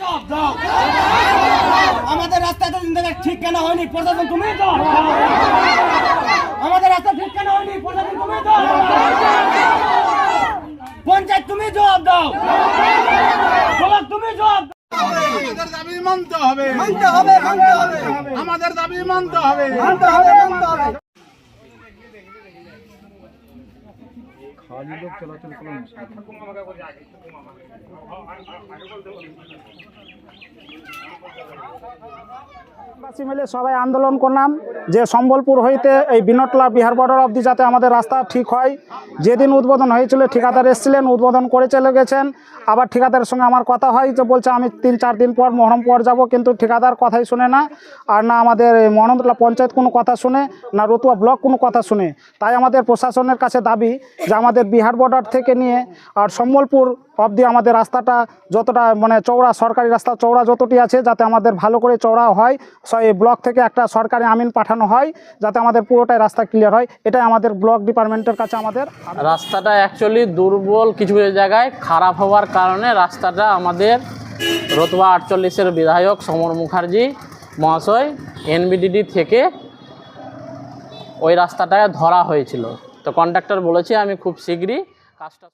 জবাব দাও আমাদের রাস্তাটা ঠিক কেন হয়নি? প্রশাসন তুমি আমাদের রাস্তা ঠিক কেন হয়নি? প্রশাসন তুমি পঞ্চায়েত তুমি জবাব দাও। তুমি জবাব দাও। আমাদের দাবি মানতে হবে। মানতে হবে মানতে হবে। আমাদের দাবি মানতে হবে। মানতে হবে মানতে হবে। বাসী মিলে সবাই আন্দোলন করলাম। যে সম্বলপুর হইতে এই বিনটলা বিহার বর্ডার অবধি যাতে আমাদের রাস্তা ঠিক হয়। যেদিন উদ্বোধন হয়েছিল ঠিকাদার এসেছিলেন উদ্বোধন করে চলে গেছেন। আবার ঠিকাদারের সঙ্গে আমার কথা হয় যে বলছে আমি তিন চার দিন পর মহরম পর যাব। কিন্তু ঠিকাদার কথাই শুনে না। আর না আমাদের এই মহানন্দলা পঞ্চায়েত কোনো কথা শুনে না রতুয়া ব্লক কোনো কথা শুনে। তাই আমাদের প্রশাসনের কাছে দাবি যে আমাদের বিহার বর্ডার থেকে নিয়ে আর সম্বলপুর অবধি আমাদের রাস্তাটা যতটা মানে চৌড়া সরকারি রাস্তা, চওড়া যতটি আছে যাতে আমাদের ভালো করে চওড়া হয় এই ব্লক থেকে একটা সরকারি আমিন পাঠানো হয় যাতে আমাদের পুরোটাই রাস্তা ক্লিয়ার হয়। এটাই আমাদের ব্লক ডিপার্টমেন্টের কাছে আমাদের রাস্তাটা অ্যাকচুয়ালি দুর্বল কিছু কিছু জায়গায় খারাপ হওয়ার কারণে রাস্তাটা আমাদের রতুয়া আটচল্লিশের বিধায়ক সমর মুখার্জি মহাশয় এনবিডিডি থেকে ওই রাস্তাটায় ধরা হয়েছিল। তো কন্ডাক্টর বলেছে আমি খুব শীঘ্রই কাজটা